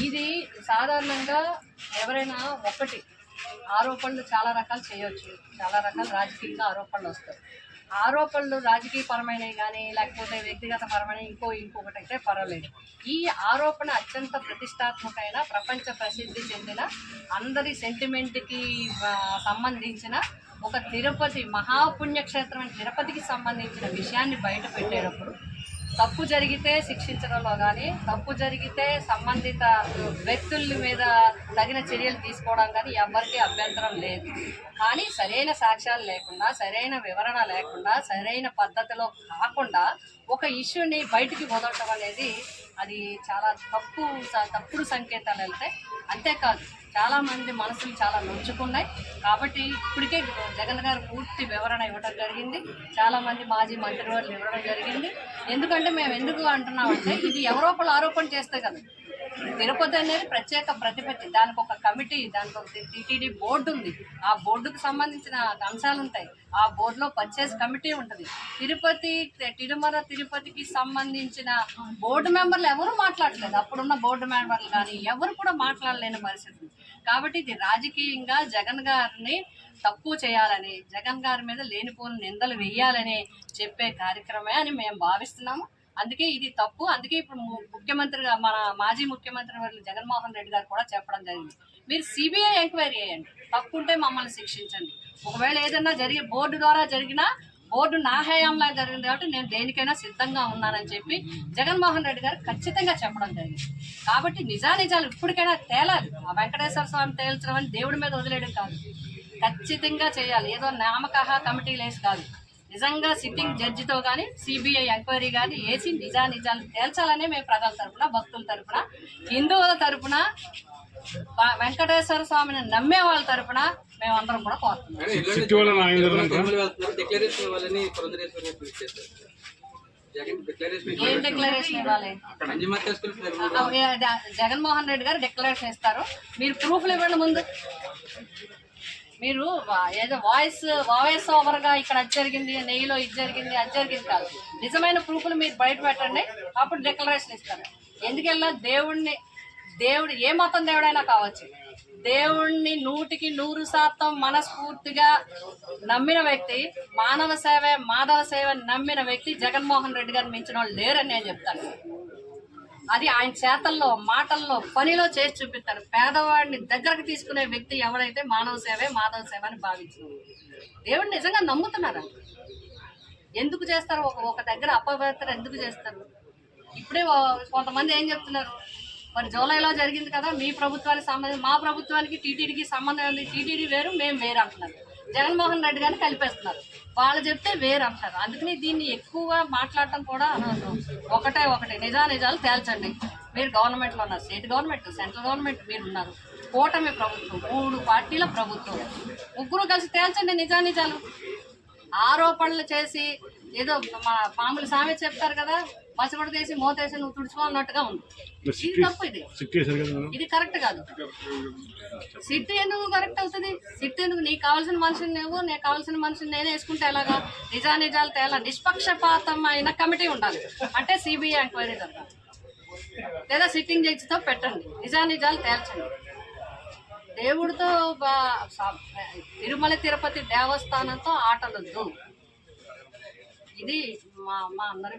ఇది సాధారణంగా ఎవరైనా ఒకటి ఆరోపణలు చాలా రకాలు చేయవచ్చు చాలా రకాల రాజకీయంగా ఆరోపణలు వస్తాయి. ఆరోపణలు రాజకీయ పరమైనవి కానీ లేకపోతే వ్యక్తిగత పరమైన ఇంకో ఇంకొకటి అయితే పర్వాలేదు. ఈ ఆరోపణ అత్యంత ప్రతిష్టాత్మకమైన ప్రపంచ ప్రసిద్ధి చెందిన అందరి సెంటిమెంట్కి సంబంధించిన ఒక తిరుపతి మహాపుణ్యక్షేత్రమైన తిరుపతికి సంబంధించిన విషయాన్ని బయట పెట్టేటప్పుడు తప్పు జరిగితే శిక్షించడంలో కానీ తప్పు జరిగితే సంబంధిత వ్యక్తుల మీద తగిన చర్యలు తీసుకోవడం కానీ ఎవరికీ అభ్యంతరం లేదు. కానీ సరైన సాక్ష్యాలు లేకుండా సరైన వివరణ లేకుండా సరైన పద్ధతిలో కాకుండా ఒక ఇష్యూని బయటికి వదలటం అనేది అది చాలా తప్పు తప్పుడు సంకేతాలు వెళ్తాయి అంతేకాదు. చాలామంది మనసులు చాలా నొచ్చుకున్నాయి కాబట్టి ఇప్పటికే జగన్ గారు పూర్తి వివరణ ఇవ్వడం జరిగింది. చాలామంది మాజీ మంత్రి వాళ్ళు ఇవ్వడం జరిగింది. ఎందుకంటే మేము ఎందుకు అంటున్నామంటే ఇది ఎవరో ఒకళ్ళు ఆరోపణ చేస్తే కదా. తిరుపతి అనేది ప్రత్యేక ప్రతిపత్తి. దానికి ఒక కమిటీ దానికి ఒక టీటీడీ బోర్డు ఉంది. ఆ బోర్డుకు సంబంధించిన అంశాలు ఉంటాయి ఆ బోర్డులో పర్చేస్ కమిటీ ఉంటుంది. తిరుపతి తిరుమల తిరుపతికి సంబంధించిన బోర్డు మెంబర్లు ఎవరు మాట్లాడలేదు. అప్పుడున్న బోర్డు మెంబర్లు కానీ ఎవరు కూడా మాట్లాడలేని పరిస్థితి కాబట్టి ఇది రాజకీయంగా జగన్ గారిని తక్కువ చేయాలని జగన్ గారి మీద లేనిపోని నిందలు వేయాలని చెప్పే కార్యక్రమే అని మేము భావిస్తున్నాము. అందుకే ఇది తప్పు. అందుకే ఇప్పుడు ము- ముఖ్యమంత్రిగా మన మాజీ ముఖ్యమంత్రి వర్లు జగన్మోహన్ రెడ్డి గారు కూడా చెప్పడం జరిగింది. మీరు సిబిఐ ఎంక్వైరీ చేయండి. తప్పు ఉంటే మమ్మల్ని శిక్షించండి. ఒకవేళ ఏదైనా జరిగి బోర్డు ద్వారా జరిగినా బోర్డు నా హయాంలో జరిగింది కాబట్టి నేను దేనికైనా సిద్ధంగా ఉన్నానని చెప్పి జగన్మోహన్ రెడ్డి గారు ఖచ్చితంగా చెప్పడం జరిగింది. కాబట్టి నిజానిజాలు ఇప్పటికైనా తేలాలి. ఆ వెంకటేశ్వర స్వామి తేల్చడం అని దేవుడి మీద వదిలేయడం కాదు. ఖచ్చితంగా చేయాలి. ఏదో నామకహ కమిటీలు వేసి కాదు. నిజంగా సిట్టింగ్ జడ్జితో కానీ సిబిఐ ఎంక్వైరీ కానీ వేసి నిజా నిజాలు తేల్చాలనే మేము ప్రజల తరపున భక్తుల తరపున హిందువుల తరపున వ- వెంకటేశ్వర స్వామిని నమ్మే వాళ్ళ తరపున మేమందరం కూడా కోరుతున్నాం. జగన్మోహన్ రెడ్డి గారు డిక్లరేషన్ ఇస్తారు. మీరు ప్రూఫ్లు ఇవ్వండి ముందు. మీరు ఏదో వాయిస్ వాయిస్ ఓవర్గా ఇక్కడ అది జరిగింది నెయ్యిలో ఇది జరిగింది అది జరిగింది కాదు. నిజమైన ప్రూఫ్లు మీరు బయట పెట్టండి అప్పుడు డిక్లరేషన్ ఇస్తారు ఎందుకెళ్ళా దేవుణ్ణి దేవుడు ఏ మతం దేవుడైనా కావచ్చు దేవుణ్ణి నూటికి నూరు శాతం మనస్ఫూర్తిగా నమ్మిన వ్యక్తి మానవ సేవ మాధవ సేవ నమ్మిన వ్యక్తి జగన్మోహన్ రెడ్డి గారిని మించిన వాళ్ళు లేరని నేను చెప్తాను. అది ఆయన చేతల్లో మాటల్లో పనిలో చేసి చూపిస్తారు. పేదవాడిని దగ్గరకు తీసుకునే వ్యక్తి ఎవరైతే మానవ సేవే మాధవ సేవ అని భావించారు. దేవుడు నిజంగా నమ్ముతున్నారా? ఎందుకు చేస్తారు? ఒక ఒక దగ్గర అపవిత్ర ఎందుకు చేస్తారు? ఇప్పుడే కొంతమంది ఏం చెప్తున్నారు? మరి జూలైలో జరిగింది కదా మీ ప్రభుత్వానికి సంబంధించి మా ప్రభుత్వానికి టీటీడీకి సంబంధం ఉంది టీటీడీ వేరు మేము వేరు అంటున్నారు. జగన్మోహన్ రెడ్డి గారిని కలిపేస్తున్నారు. వాళ్ళు చెప్తే వేరు అంటారు అందుకని దీన్ని ఎక్కువగా మాట్లాడటం కూడా అనవసరం. ఒకటే ఒకటి. నిజా నిజాలు తేల్చండి. మీరు గవర్నమెంట్లో ఉన్నారు. స్టేట్ గవర్నమెంట్ సెంట్రల్ గవర్నమెంట్ మీరు ఉన్నారు. కూటమి ప్రభుత్వం మూడు పార్టీల ప్రభుత్వం. ముగ్గురు కలిసి తేల్చండి నిజా నిజాలు. ఆరోపణలు చేసి ఏదో మా మామూలు సామె చెప్తారు కదా మసగొడ తీసి మోతేసి నువ్వు తుడుచుకోవాలన్నట్టుగా ఉంది. ఇది తప్పు ఇది. ఇది కరెక్ట్ కాదు. సిట్ ఎందుకు కరెక్ట్ అవుతుంది? సిట్ ఎందుకు? నీకు కావాల్సిన మనిషిని నువ్వు నీకు కావాల్సిన మనిషిని నేనే వేసుకుంటే ఎలాగా? నిజా నిజాలు తేలా నిష్పక్షపాతమైన కమిటీ ఉండాలి. అంటే సిబిఐ ఎంక్వైరీ జరగాలి. లేదా సిట్టింగ్ జడ్జితో పెట్టండి. నిజా నిజాలు తేల్చండి. దేవుడితో తిరుమల తిరుపతి దేవస్థానంతో ఆటలొద్దు ఇది మా మా అందరి